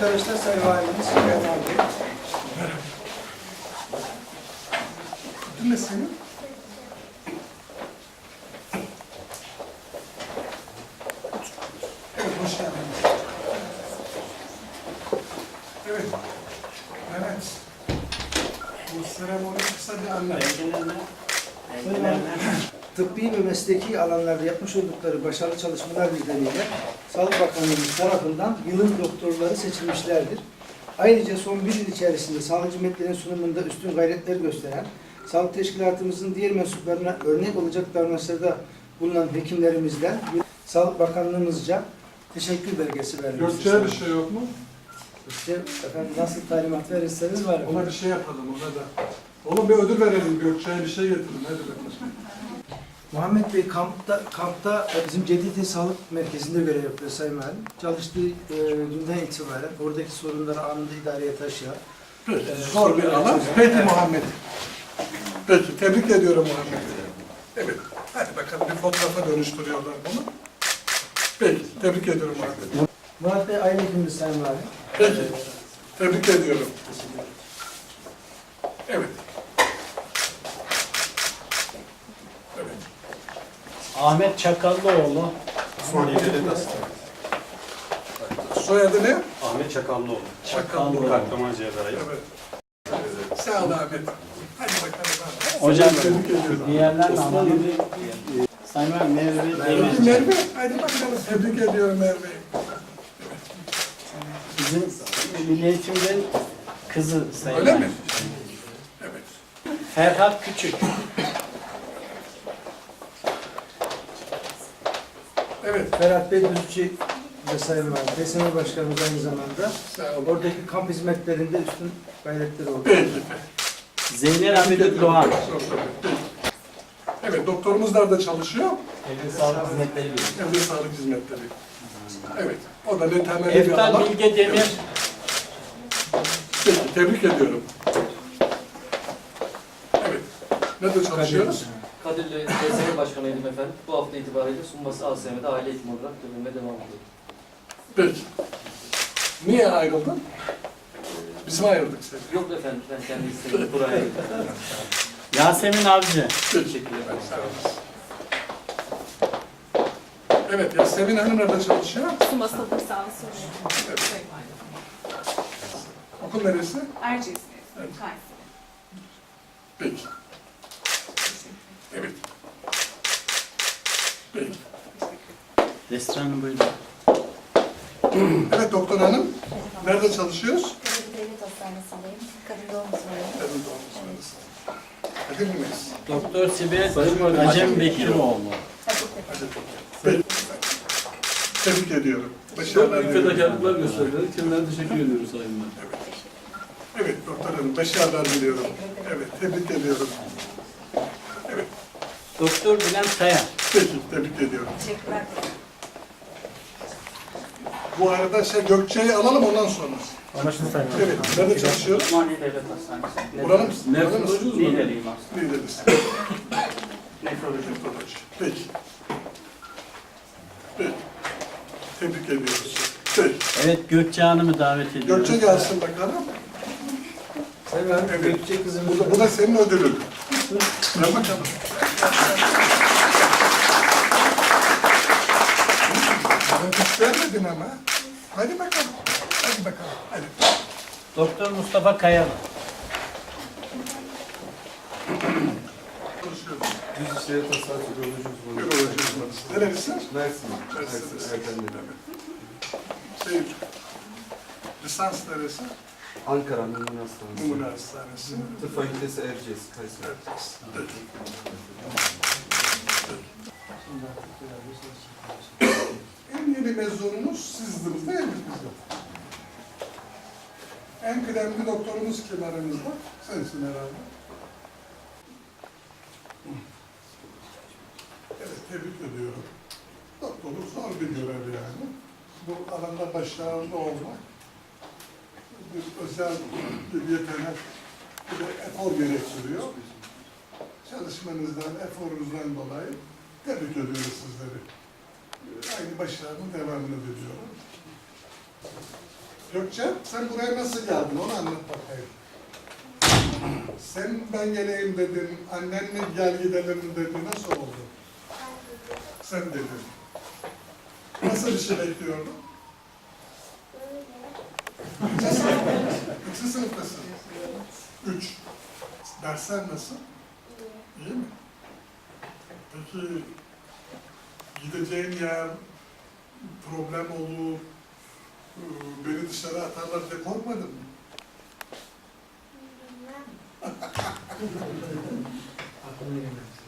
Arkadaşlar Sayın Valimiz, Sayın Abi. Ne senin? Evet, hoş geldiniz. Evet, evet. Bu seremoni kısa bir anlat. Tıbbi ve mesleki alanlarda yapmış oldukları başarılı çalışmalar nedeniyle Sağlık Bakanlığımız tarafından yılın doktorları seçilmişlerdir. Ayrıca son bir yıl içerisinde sağlık hizmetlerinin sunumunda üstün gayretler gösteren, sağlık teşkilatımızın diğer mensuplarına örnek olacak davranışlarda bulunan hekimlerimizden Sağlık Bakanlığımızca teşekkür belgesi vermek Gökçe'ye bir şey yok mu? İşte efendim nasıl talimat verirseniz var. Ona bir şey yapalım, ona da. Oğlum bir ödül verelim Gökçe'ye bir şey getirin, hadi bakalım. Muhammed Bey kampta, kampta bizim Cedidi Sağlık Merkezi'nde görev yapıyor Sayın Valim. Çalıştığı e, günden itibaren oradaki sorunları anında idareye taşıyan. Peki, zor bir alan. Peki Muhammed. Peki, tebrik ediyorum Muhammed. Evet, hadi bakalım bir fotoğrafa dönüştürüyorlar bunu. Peki, tebrik ediyorum Muhammed. Murat Bey aile hekimimiz Sayın Valim. Peki, tebrik ediyorum. Evet. Evet. Ahmet Çakallıoğlu. Soyadı ne? Ahmet Çakallıoğlu. Çakallıoğlu. Kahramanmaraş'a dair. Evet. Sağ ol Ahmet. Hadi bakalım. Hocam ediyorum. diğerlerini alalım. Sayın Valim, Merve Demirci. Merve, hadi bakalım. Tebrik ediyorum Merve'yi. Bizim Milli Eğitim'den kızı Sayın Öyle Valim. mi? Evet. Ferhat Küçük. Evet. Ferhat Bey Düzçü ve Sayın Valim. DSM Başkanımız aynı zamanda. Sağ olun. Oradaki kamp hizmetlerinde üstün gayretleri oldu. Peki. Zeynep Abidin Doğan. Evet, doktorumuz nerede çalışıyor? Evin Sağlık Hizmetleri. Evde sağlık hizmetleri. Evet, o da ne temelli bir Eftal alan. Bilge Demir. Peki, tebrik ediyorum. Evet, nerede çalışıyoruz? Kadirli DSM Başkanıydım efendim. Bu hafta itibariyle sunması ASM'de aile eğitimi olarak görevime devam ediyorum. Peki. Niye ayrıldın? Biz mi ayrıldık seni? Yok efendim ben kendi isteğimle buraya geldim. Yasemin Avcı. Teşekkür ederim. Sağ olasın. Evet, Yasemin Hanım nerede çalışıyor? Sunması sağlığı soruyor. Evet. Okul neresi? Erciyes Evet. Kayseri. Peki. Evet. Peki. Esra Hanım buyurun. Evet doktor hanım. Nerede çalışıyoruz? Kadir Devlet Hastanesi'ndeyim. Kadın doğum uzmanıyım. Kadın doğumcusundayız. Kadir miyiz? Doktor Sibel Acem Bekiroğlu. Hadi Peki. Tebrik ediyorum. Başarılar Çok büyük diliyorum. fedakarlıklar gösterdiler. Kendilerine teşekkür ediyoruz Sayın Valim. Evet doktor hanım. Başarılar diliyorum. Evet tebrik ediyorum. Doktor Bülent Kaya. Peki tebrik ediyorum. Teşekkürler. Bu arada şey Gökçe'yi alalım ondan sonra. Anlaşıldı Sayın Evet. Nerede çalışıyoruz? Osmaniye Devlet Hastanesi. Buranın mısın? Nefrolojiniz mısın? mi? Lideriyim aslında. Lideriz. Nefroloji, nefroloji. Peki. Peki. Tebrik ediyoruz. Peki. Evet Gökçe Hanım'ı davet ediyoruz. Gökçe gelsin bakalım. Sayın Evet. Gökçe kızımız. Bu da, bu da senin ödülün. Gel bakalım. Hiç vermedin ama. Hadi bakalım. Hadi bakalım. Hadi. Doktor Mustafa Kayalı. Düz işleri tasarruf üroloji uzmanı. Üroloji uzmanısın. Nerelisin? Mersin. Mersin. Mersin. Erdemli. Şey, lisans neresi? Ankara Numune Hastanesi. Numune Hastanesi. Tıp Fakültesi Erciyes. Kayseri. Evet. En yeni mezunumuz sizdiniz değil mi kızım? En kıdemli doktorumuz kim aranızda? Sensin herhalde. Evet, tebrik ediyorum. Doktorluk zor bir görev yani. Bu alanda başarılı olmak bir özel bir yetenek, bir de efor gerektiriyor. Çalışmanızdan, eforunuzdan dolayı tebrik ediyoruz sizleri. Aynı başarının devamını diliyorum. Gökçe, sen buraya nasıl geldin? Onu anlat bakayım. Sen ben geleyim dedin, annenle gel gidelim dedi. Nasıl oldu? Sen dedin. Nasıl bir şey bekliyordun? Kaçıncı sınıf? Kaçıncı sınıftasın? Üç. Dersler nasıl? İyi mi? Peki gideceğin yer problem olur, ıı, beni dışarı atarlar diye korkmadın mı? Aklına gelmez.